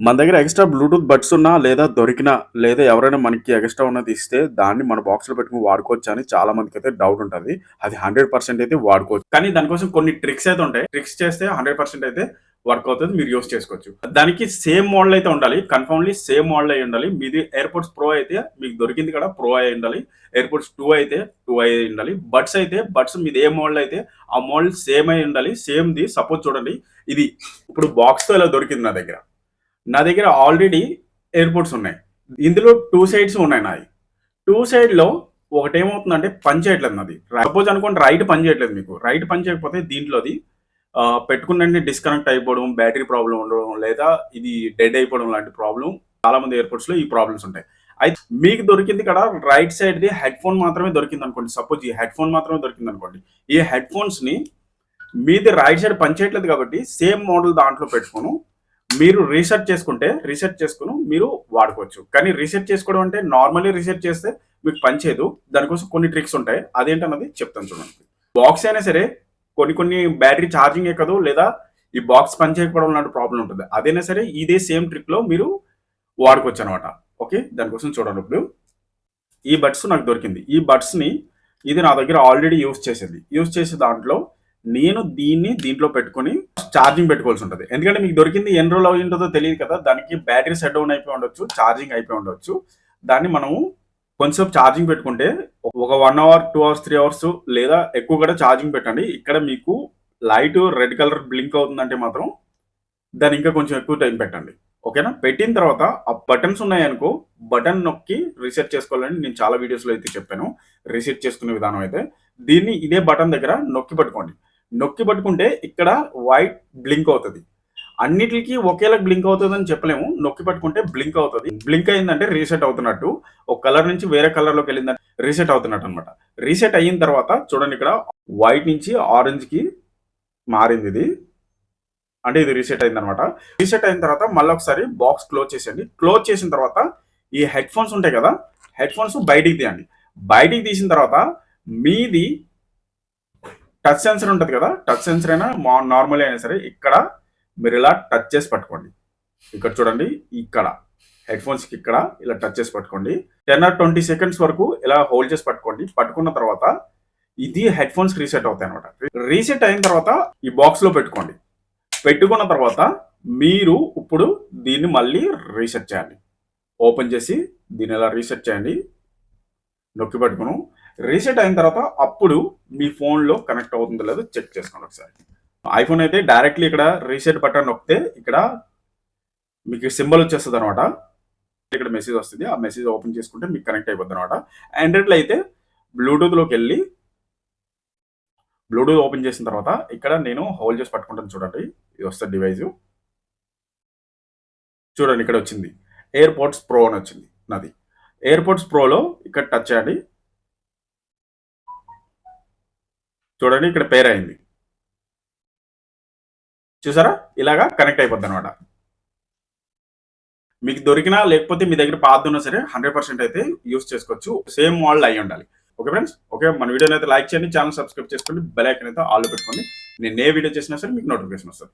మన దగ్గర extra Bluetooth buds ఉన్నా లేదా దొరికినా లేదా ఎవరైనా మనకి ఎక్స్ట్రా ఉన్నది ఇస్తే దాన్ని మన బాక్స్లో పెట్టుకుని వాడుకోవచ్చు అని చాలా మందికి అయితే డౌట్ ఉంటుంది. అది హండ్రెడ్ పర్సెంట్ అయితే వాడుకోవచ్చు. కానీ దానికోసం కొన్ని ట్రిక్స్ అయితే ఉంటాయి. ట్రిక్స్ చేస్తే హండ్రెడ్ పర్సెంట్ అయితే వర్క్ అవుతుంది. మీరు యూస్ చేసుకోవచ్చు. దానికి సేమ్ మోడల్ అయితే ఉండాలి. కన్ఫర్మ్లీ సేమ్ మోడల్ అయి ఉండాలి. మీది ఎయిర్పోర్ట్స్ ప్రో అయితే మీకు దొరికింది కూడా ప్రో అయి ఉండాలి. ఎయిర్పోర్ట్స్ టూ అయితే టూ అయి ఉండాలి. బడ్స్ అయితే బడ్స్ మీది ఏ మోడల్ అయితే ఆ మోడల్ సేమ్ అయి ఉండాలి. సేమ్ ది సపోజ్ చూడండి. ఇది ఇప్పుడు బాక్స్తో ఇలా దొరికింది నా దగ్గర. నా దగ్గర ఆల్రెడీ ఎయిర్పోర్ట్స్ ఉన్నాయి. ఇందులో టూ సైడ్స్ ఉన్నాయి నాది టూ సైడ్లో ఒకటి ఏమవుతుందంటే పని చేయట్లేదు నాది. సపోజ్ అనుకోండి రైట్ పని చేయట్లేదు మీకు. రైట్ పని చేయకపోతే దీంట్లోది పెట్టుకున్న డిస్కనెక్ట్ అయిపోవడం బ్యాటరీ ప్రాబ్లం ఉండడం లేదా ఇది డెడ్ అయిపోవడం లాంటి ప్రాబ్లం చాలా మంది ఎయిర్పోర్ట్స్లో ఈ ప్రాబ్లమ్స్ ఉంటాయి. అయితే మీకు దొరికింది ఇక్కడ right side the headphone మాత్రమే దొరికింది అనుకోండి. సపోజ్ ఈ హెడ్ ఫోన్ మాత్రమే దొరికింది అనుకోండి. ఈ హెడ్ ఫోన్స్ని మీది రైట్ సైడ్ పనిచేయట్లేదు కాబట్టి సేమ్ మోడల్ దాంట్లో పెట్టుకోను. మీరు రీసెర్చ్ చేసుకుంటే రీసెర్చ్ చేసుకుని మీరు వాడుకోవచ్చు. కానీ రీసెర్చ్ చేసుకోవడం అంటే నార్మల్లీ రీసెర్చ్ చేస్తే మీకు పనిచేయదు దానికోసం కొన్ని ట్రిక్స్ ఉంటాయి. అదేంటన్నది చెప్తాను చూడండి. బాక్స్ అయినా సరే కొన్ని కొన్ని బ్యాటరీ ఛార్జింగ్ ఎక్కదు లేదా ఈ బాక్స్ పనిచేయకపోవడం లాంటి ప్రాబ్లం ఉంటుంది. అదైనా సరే ఇదే సేమ్ ట్రిక్లో మీరు వాడుకోవచ్చు అనమాట ఓకే దానికోసం చూడండి ఇప్పుడు. ఈ బడ్స్ నాకు దొరికింది. ఈ బడ్స్ని ఇది నా దగ్గర ఆల్రెడీ యూస్ చేసేది. యూస్ చేసే దాంట్లో నేను దీన్ని దీంట్లో పెట్టుకొని ఛార్జింగ్ పెట్టుకోవాల్సి ఉంటుంది. ఎందుకంటే మీకు దొరికింది ఎన్ని రోజులు అయి ఉంటుందో తెలియదు కదా దానికి బ్యాటరీ సెట్ డౌన్ అయిపోయి ఉండొచ్చు ఛార్జింగ్ అయిపోయి ఉండొచ్చు. దాన్ని మనము కొంచెం ఛార్జింగ్ పెట్టుకుంటే ఒక one hour two hours three hours లేదా ఎక్కువ కూడా ఛార్జింగ్ పెట్టండి. ఇక్కడ మీకు లైట్ రెడ్ కలర్ బ్లింక్ అవుతుందంటే మాత్రం దాన్ని ఇంకా కొంచెం ఎక్కువ టైం పెట్టండి. ఓకేనా? పెట్టిన తర్వాత ఆ బటన్స్ ఉన్నాయనుకో బటన్ నొక్కి రీసెట్ చేసుకోవాలని నేను చాలా వీడియోస్లో అయితే చెప్పాను. రీసెట్ చేసుకునే విధానం అయితే. దీన్ని ఇదే బటన్ దగ్గర నొక్కి పట్టుకోండి. నొక్కి పట్టుకుంటే ఇక్కడ వైట్ బ్లింక్ అవుతుంది. అన్నిటికీ ఒకేలా బ్లింక్ అవుతుంది అని చెప్పలేము. నొక్కి పట్టుకుంటే బ్లింక్ అవుతుంది. బ్లింక్ అయిందంటే రీసెట్ అవుతున్నట్టు. ఒక కలర్ నుంచి వేరే కలర్లోకి వెళ్ళిందంటే రీసెట్ అవుతున్నట్టు అనమాట రీసెట్ అయిన తర్వాత చూడండి ఇక్కడ వైట్ నుంచి ఆరెంజ్కి మారింది ఇది. అంటే ఇది రీసెట్ అయింది అనమాట రీసెట్ అయిన తర్వాత మళ్ళీ ఒకసారి బాక్స్ క్లోజ్ చేసేయండి. క్లోజ్ చేసిన తర్వాత ఈ హెడ్ ఫోన్స్ ఉంటాయి కదా హెడ్ ఫోన్స్ బయటికి తీయండి. బయటికి తీసిన తర్వాత మీది టచ్ సెన్సర్ ఉంటుంది కదా టచ్ సెన్సర్ అయినా మా నార్మల్ అయినా సరే ఇక్కడ మీరు ఇలా టచ్ చేసి పట్టుకోండి. ఇక్కడ చూడండి ఇక్కడ. హెడ్ ఫోన్స్కి ఇక్కడ ఇలా టచ్ చేసి పట్టుకోండి. టెన్ ఆర్ ట్వంటీ సెకండ్స్ వరకు ఇలా హోల్డ్ చేసి పట్టుకోండి. పట్టుకున్న తర్వాత ఇది హెడ్ ఫోన్స్ రీసెట్ అవుతాయి అనమాట రీసెట్ అయిన తర్వాత ఈ బాక్స్లో పెట్టుకోండి. పెట్టుకున్న తర్వాత మీరు ఇప్పుడు దీన్ని మళ్ళీ రీసెట్ చేయండి ఓపెన్ చేసి దీన్ని ఇలా రీసెట్ చేయండి? నొక్కి పెట్టుకును రీసెట్ అయిన తర్వాత అప్పుడు మీ ఫోన్లో కనెక్ట్ అవుతుందో లేదో చెక్ చేసుకోండి ఒకసారి. ఐఫోన్ అయితే డైరెక్ట్లీ ఇక్కడ రీసెట్ బటన్ నొక్కితే ఇక్కడ మీకు సింబల్ వచ్చేస్తుంది అనమాట ఇక్కడ మెసేజ్ వస్తుంది. ఆ మెసేజ్ ఓపెన్ చేసుకుంటే మీకు కనెక్ట్ అయిపోద్ది అనమాట ఆండ్రాయిడ్లో అయితే బ్లూటూత్లోకి వెళ్ళి బ్లూటూత్ ఓపెన్ చేసిన తర్వాత ఇక్కడ నేను హోల్డ్ చేసి పట్టుకుంటాను చూడండి. ఇది వస్తుంది డివైజ్. చూడండి ఇక్కడ వచ్చింది. ఎయిర్పోర్ట్స్ ప్రో అని వచ్చింది. నాది. ఎయిర్పోర్ట్స్ ప్రోలో ఇక్కడ టచ్ చేయండి. చూడండి ఇక్కడ పేర్ అయింది. చూసారా? ఇలాగా కనెక్ట్ అయిపోద్ది అనమాట మీకు దొరికినా లేకపోతే మీ దగ్గర పాత ఉన్నా సరే హండ్రెడ్ పర్సెంట్ అయితే యూస్ చేసుకోవచ్చు. సేమ్ మోడల్ అయి ఉండాలి. ఓకే ఫ్రెండ్స్ ఓకే మన వీడియోని అయితే లైక్ చేయండి ఛానల్ సబ్స్క్రైబ్ చేసుకోండి బెల్ ఐకన్ అయితే ఆల్ పెట్టుకోండి. నేను ఏ వీడియో చేసినా సరే మీకు నోటిఫికేషన్ వస్తుంది.